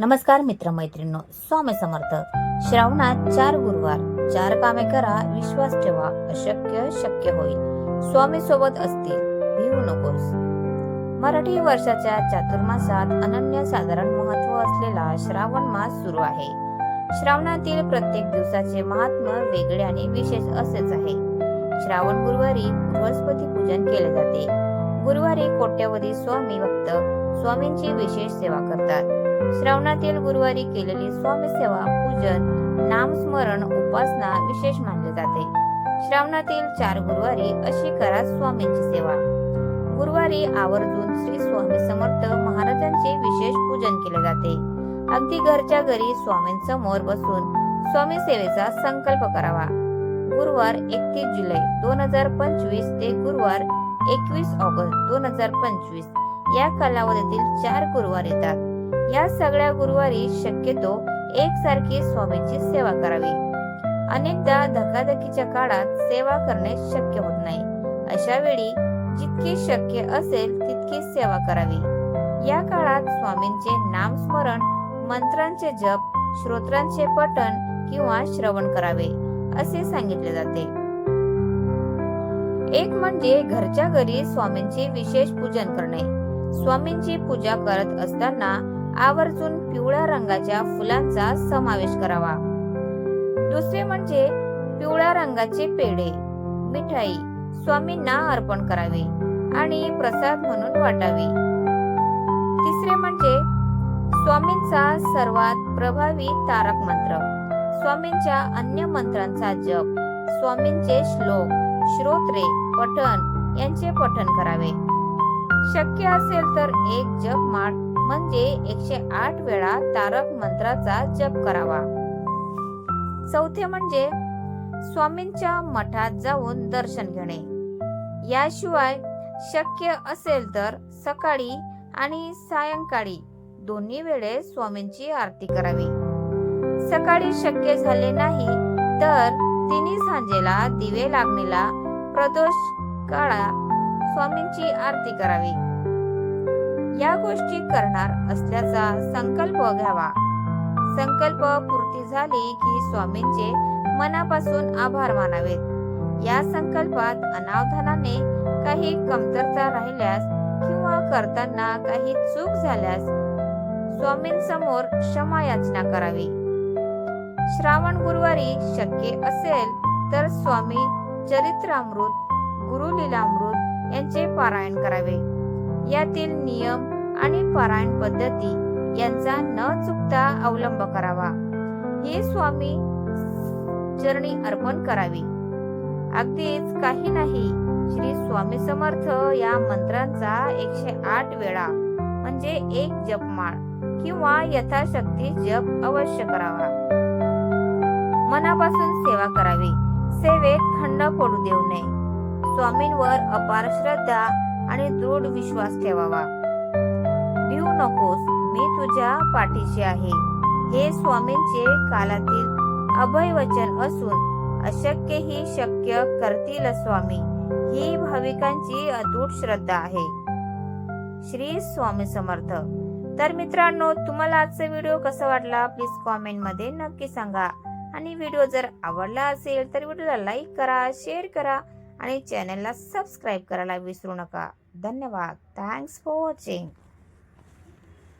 नमस्कार मित्रमैत्रिणींनो स्वामी समर्थ. श्रावणात चार गुरुवार. चार कामे करा विश्वास ठेवा अशक्य शक्य होईल. स्वामी सोबत असतील भिवू नकोस. मराठी वर्षाच्या चातुर्मासात अनन्य साधारण महत्त्व असलेला श्रावण मास सुरू आहे. श्रावणातील प्रत्येक दिवसाचे महात्म्य वेगळे आणि विशेष असेच आहे. श्रावण गुरुवारी बृहस्पती पूजन केले जाते. गुरुवारी कोट्यवधी स्वामी भक्त स्वामींची विशेष सेवा करतात. श्रावणातील गुरुवारी केलेली स्वामीसेवा पूजन नामस्मरण उपासना विशेष मानले जाते. श्रावणातील चार गुरुवारी अशी करा स्वामींची सेवा. गुरुवारी आवर्जून श्री स्वामी समर्थ महाराजांचे विशेष पूजन केले जाते. अगदी घरच्या घरी स्वामींसमोर बसून स्वामी सेवेचा संकल्प करावा. गुरुवार एकतीस जुलै दोन हजार पंचवीस ते गुरुवार एकवीस ऑगस्ट दोन हजार पंचवीस या कालावधीतील चार गुरुवार येतात. या सगळ्या गुरुवारी शक्यतो एकसारखी स्वामींची सेवा करावी. अनेकदा धकाधकीच्या काळात सेवा करणे शक्य होत नाही. अशा वेळी जितकी शक्य असेल तितकी सेवा करावी. या काळात स्वामींचे नामस्मरण मंत्रांचे जप श्रोत्रांचे पठण किंवा श्रवण करावे असे सांगितले जाते. एक म्हणजे घरच्या घरी स्वामींचे विशेष पूजन करणे. स्वामींची पूजा करत असताना आवर्जून पिवळ्या रंगाच्या फुलांचा समावेश करावा. दुसरे म्हणजे पिवळ्या रंगाचे पेढे मिठाई स्वामींना अर्पण करावे आणि प्रसाद म्हणून वाटावे. तिसरे म्हणजे स्वामींचा सर्वात प्रभावी तारक मंत्र स्वामींच्या अन्य मंत्रांचा जप स्वामींचे श्लोक श्रोत्रे पठण यांचे पठण करावे. शक्य असेल तर एक जप माठ म्हणजे एकशे आठ वेळा तारक मंत्राचा जप करावा. चौथे म्हणजे स्वामींच्या मठात जाऊन दर्शन घेणे. याशिवाय शक्य असेल तर सकाळी आणि सायंकाळी दोन्ही वेळे स्वामींची आरती करावी. सकाळी शक्य झाले नाही तर तिन्ही सांजेला दिवे लागणीला प्रदोष काळा स्वामींची आरती करावी. या गोष्टी करणार असल्याचा संकल्प घ्यावा. संकल्प पूर्ती झाली की स्वामींचे मनापासून आभार मानावेत या संकल्पात अनावधानाने काही कमतरता राहिल्यास किंवा करताना काही चूक झाल्यास स्वामींसमोर क्षमा याचना करावी. श्रावण गुरुवारी शक्य असेल तर स्वामी चरित्रामृत गुरुलीलामृत यांचे पारायण करावे. यातील नियम आणि पारायण पद्धती यांचा न चुकता अवलंब करावा. हे स्वामी चरणी अर्पण करावी. अगदीच काही नाही. श्री स्वामी समर्थ या मंत्रांचा एकशे आठ वेळा म्हणजे एक जपमाळ किंवा यथाशक्ती जप अवश्य करावा. मनापासून सेवा करावी. सेवेत खंड पडू देऊ नये. स्वामींवर अपार श्रद्धा आणि दृढ विश्वास ठेवावा. भिऊ नकोस मी तुझ्या पाठीशी आहे. हे स्वामींचे कालातील अभय वचन असून अशक्य ही शक्य करतील स्वामी. ही भाविकांची अतूट श्रद्धा आहे. श्री स्वामी समर्थ. तर मित्रांनो तुम्हाला आजचा व्हिडिओ कसा वाटला? प्लीज कॉमेंटमध्ये नक्की सांगा. आणि व्हिडिओ जर आवडला असेल तर व्हिडिओला लाईक करा शेअर करा आणि चॅनलला सबस्क्राईब करायला विसरू नका. धन्यवाद. Thanks for watching